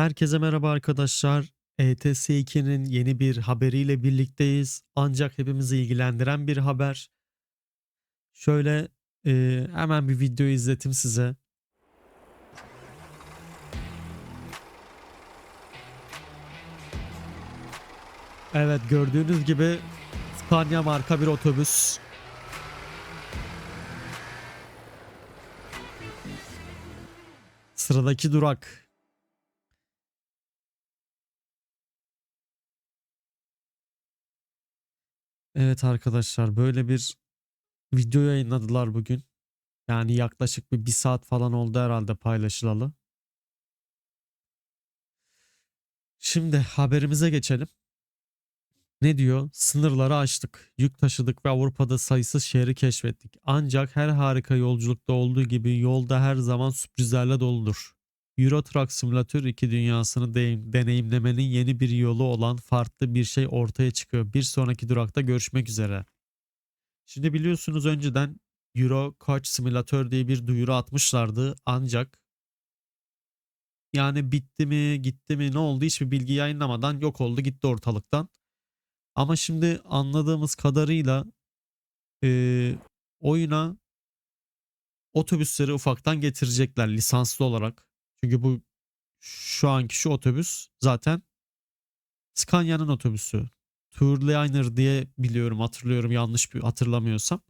Herkese merhaba arkadaşlar. ETS 2'nin yeni bir haberiyle birlikteyiz. Ancak hepimizi ilgilendiren bir haber. Şöyle e, hemen bir video izletim size. Evet gördüğünüz gibi Scania marka bir otobüs. Sıradaki durak. Evet arkadaşlar böyle bir video yayınladılar bugün. Yani yaklaşık bir, bir saat falan oldu herhalde paylaşılalı. Şimdi haberimize geçelim. Ne diyor? Sınırları aştık, yük taşıdık ve Avrupa'da sayısız şehri keşfettik. Ancak her harika yolculukta olduğu gibi yolda her zaman sürprizlerle doludur. Euro Truck Simulator 2 dünyasını de- deneyimlemenin yeni bir yolu olan farklı bir şey ortaya çıkıyor. Bir sonraki durakta görüşmek üzere. Şimdi biliyorsunuz önceden Euro Coach Simulator diye bir duyuru atmışlardı ancak yani bitti mi gitti mi ne oldu hiçbir bilgi yayınlamadan yok oldu gitti ortalıktan. Ama şimdi anladığımız kadarıyla eee, oyuna otobüsleri ufaktan getirecekler lisanslı olarak. Çünkü bu şu anki şu otobüs zaten Scania'nın otobüsü. Tourliner diye biliyorum hatırlıyorum yanlış bir hatırlamıyorsam.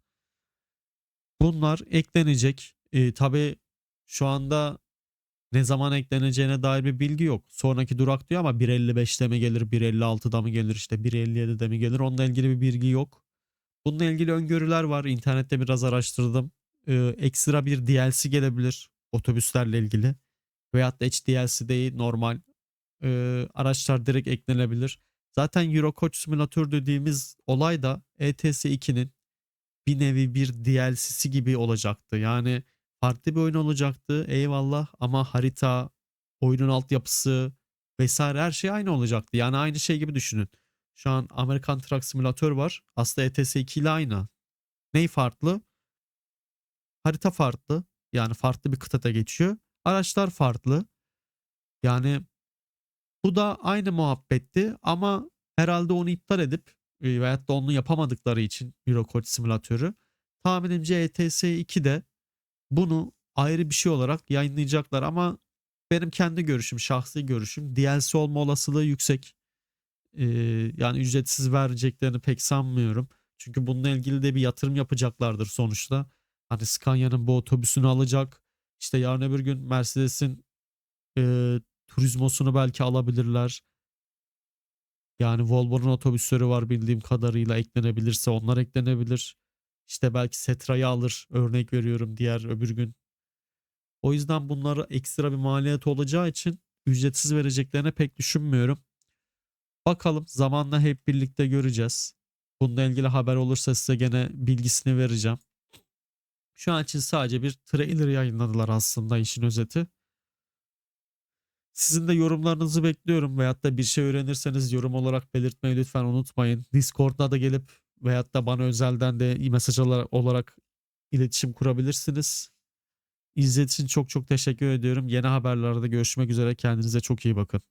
Bunlar eklenecek. E, tabii şu anda ne zaman ekleneceğine dair bir bilgi yok. Sonraki durak diyor ama 1.55'te mi gelir, 1.56'da mı gelir, işte 1.57'de mi gelir onunla ilgili bir bilgi yok. Bununla ilgili öngörüler var. İnternette biraz araştırdım. Ee, ekstra bir DLC gelebilir otobüslerle ilgili. Veyahut da hiç DLC değil normal e, araçlar direkt eklenebilir. Zaten Euro Simulator dediğimiz olay da ETS 2'nin bir nevi bir DLC'si gibi olacaktı. Yani farklı bir oyun olacaktı eyvallah ama harita, oyunun altyapısı vesaire her şey aynı olacaktı. Yani aynı şey gibi düşünün. Şu an Amerikan Truck Simulator var. Aslında ETS 2 ile aynı. Ney farklı? Harita farklı. Yani farklı bir kıtada geçiyor. Araçlar farklı. Yani bu da aynı muhabbetti ama herhalde onu iptal edip e, veyahut da onu yapamadıkları için Euro Coach Simülatörü tahminimce ETS 2'de bunu ayrı bir şey olarak yayınlayacaklar ama benim kendi görüşüm, şahsi görüşüm DLC olma olasılığı yüksek. Ee, yani ücretsiz vereceklerini pek sanmıyorum. Çünkü bununla ilgili de bir yatırım yapacaklardır sonuçta. Hani Scania'nın bu otobüsünü alacak. İşte yarın öbür gün Mercedes'in e, Turismo'sunu belki alabilirler. Yani Volvo'nun otobüsleri var bildiğim kadarıyla eklenebilirse onlar eklenebilir. İşte belki Setra'yı alır örnek veriyorum diğer öbür gün. O yüzden bunlara ekstra bir maliyet olacağı için ücretsiz vereceklerine pek düşünmüyorum. Bakalım zamanla hep birlikte göreceğiz. Bununla ilgili haber olursa size gene bilgisini vereceğim. Şu an için sadece bir trailer yayınladılar aslında işin özeti. Sizin de yorumlarınızı bekliyorum veyahut da bir şey öğrenirseniz yorum olarak belirtmeyi lütfen unutmayın. Discord'da da gelip veyahut da bana özelden de mesaj olarak iletişim kurabilirsiniz. İzlediğiniz için çok çok teşekkür ediyorum. Yeni haberlerde görüşmek üzere. Kendinize çok iyi bakın.